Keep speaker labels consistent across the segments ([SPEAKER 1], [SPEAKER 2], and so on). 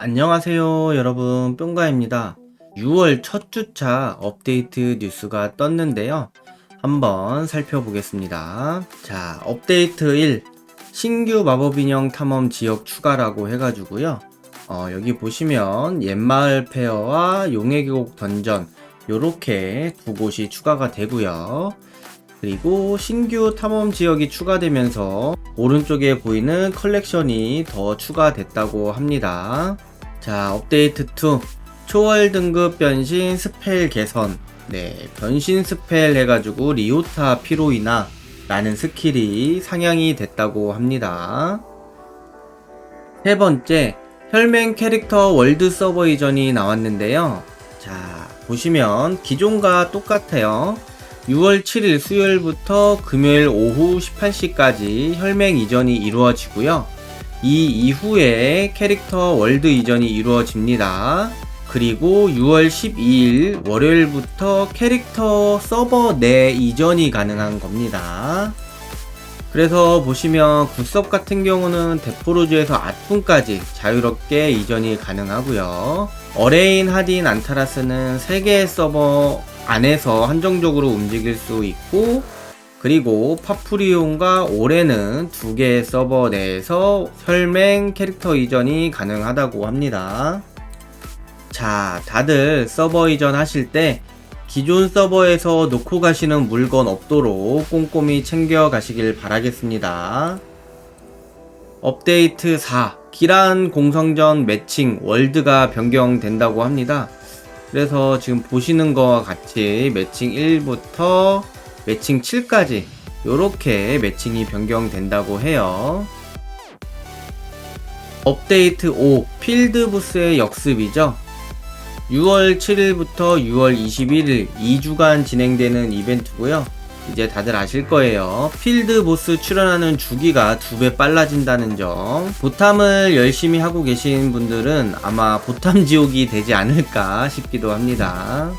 [SPEAKER 1] 안녕하세요 여러분. 뿅가입니다. 6월 첫 주차 업데이트 뉴스가 떴는데요. 한번 살펴보겠습니다. 자 업데이트 1 신규 마법인형 탐험 지역 추가라고 해가지고요. 어, 여기 보시면 옛마을 페어와 용의 계곡 던전 요렇게 두 곳이 추가가 되고요. 그리고 신규 탐험 지역이 추가되면서 오른쪽에 보이는 컬렉션이 더 추가됐다고 합니다. 자, 업데이트 2. 초월 등급 변신 스펠 개선. 네, 변신 스펠 해가지고 리오타 피로이나 라는 스킬이 상향이 됐다고 합니다. 세 번째, 혈맹 캐릭터 월드 서버 이전이 나왔는데요. 자, 보시면 기존과 똑같아요. 6월 7일 수요일부터 금요일 오후 18시까지 혈맹 이전이 이루어지고요. 이 이후에 캐릭터 월드 이전이 이루어집니다. 그리고 6월 12일 월요일부터 캐릭터 서버 내 이전이 가능한 겁니다. 그래서 보시면 굿섭 같은 경우는 데포로즈에서 아툰까지 자유롭게 이전이 가능하고요. 어레인, 하딘, 안타라스는 3개의 서버 안에서 한정적으로 움직일 수 있고 그리고 파프리온과 올해는 두 개의 서버 내에서 혈맹 캐릭터 이전이 가능하다고 합니다. 자, 다들 서버 이전 하실 때 기존 서버에서 놓고 가시는 물건 없도록 꼼꼼히 챙겨 가시길 바라겠습니다. 업데이트 4. 기란 공성전 매칭 월드가 변경된다고 합니다. 그래서 지금 보시는 거와 같이 매칭 1부터 매칭 7까지 이렇게 매칭이 변경된다고 해요. 업데이트 5 필드 부스의 역습이죠. 6월 7일부터 6월 21일 2주간 진행되는 이벤트고요. 이제 다들 아실 거예요. 필드 보스 출연하는 주기가 두 배 빨라진다는 점. 보탐을 열심히 하고 계신 분들은 아마 보탐 지옥이 되지 않을까 싶기도 합니다.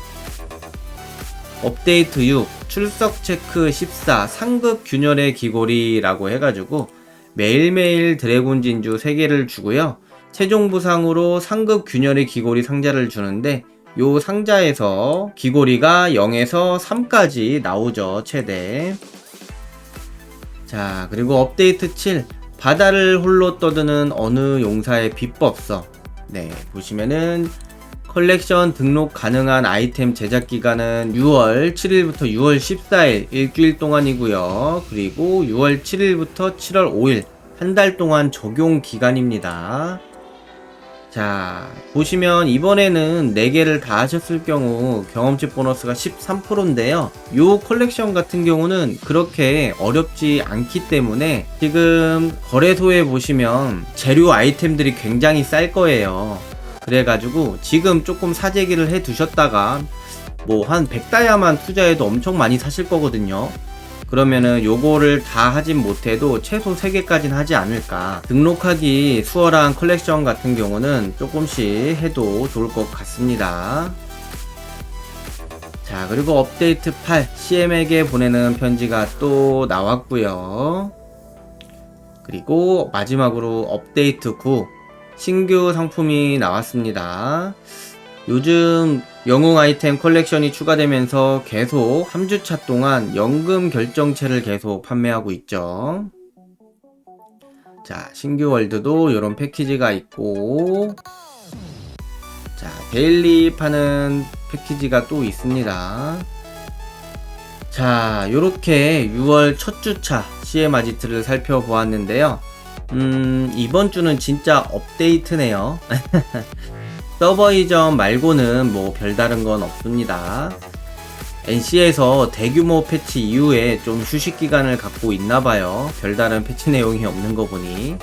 [SPEAKER 1] 업데이트 6 출석 체크 14 상급 균열의 귀고리라고 해가지고 매일매일 드래곤 진주 3개를 주고요. 최종 부상으로 상급 균열의 귀고리 상자를 주는데 요 상자에서 귀고리가 0에서 3까지 나오죠 최대. 자 그리고 업데이트 7 바다를 홀로 떠드는 어느 용사의 비법서. 네 보시면은 컬렉션 등록 가능한 아이템 제작 기간은 6월 7일부터 6월 14일 일주일 동안이고요 그리고 6월 7일부터 7월 5일 한 달 동안 적용 기간입니다 자, 보시면 이번에는 4개를 다 하셨을 경우 경험치 보너스가 13%인데요. 요 컬렉션 같은 경우는 그렇게 어렵지 않기 때문에 지금 거래소에 보시면 재료 아이템들이 굉장히 쌀 거예요. 그래가지고 지금 조금 사재기를 해 두셨다가 뭐 한 100다이아만 투자해도 엄청 많이 사실 거거든요. 그러면은 요거를 다 하진 못해도 최소 3개까지는 하지 않을까. 등록하기 수월한 컬렉션 같은 경우는 조금씩 해도 좋을 것 같습니다. 자 그리고 업데이트 8 CM에게 보내는 편지가 또 나왔고요. 그리고 마지막으로 업데이트 9 신규 상품이 나왔습니다 요즘 영웅 아이템 컬렉션이 추가되면서 계속 3주차 동안 연금 결정체를 계속 판매하고 있죠. 자, 신규 월드도 이런 패키지가 있고, 자, 데일리 파는 패키지가 또 있습니다. 자, 요렇게 6월 첫 주차 CM 아지트를 살펴보았는데요. 음, 이번 주는 진짜 업데이트네요. 서버 이전 말고는 뭐 별다른 건 없습니다. NC에서 대규모 패치 이후에 좀 휴식 기간을 갖고 있나 봐요. 별다른 패치 내용이 없는 거 보니.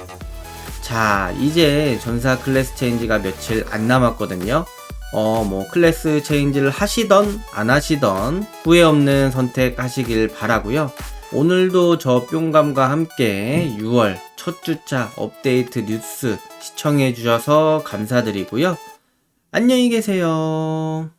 [SPEAKER 1] 자, 이제 전사 클래스 체인지가 며칠 안 남았거든요. 어, 뭐, 클래스 체인지를 하시던, 안 하시던, 후회 없는 선택 하시길 바라고요 오늘도 저 뿅감과 함께 6월 첫 주차 업데이트 뉴스 시청해 주셔서 감사드리고요. 안녕히 계세요.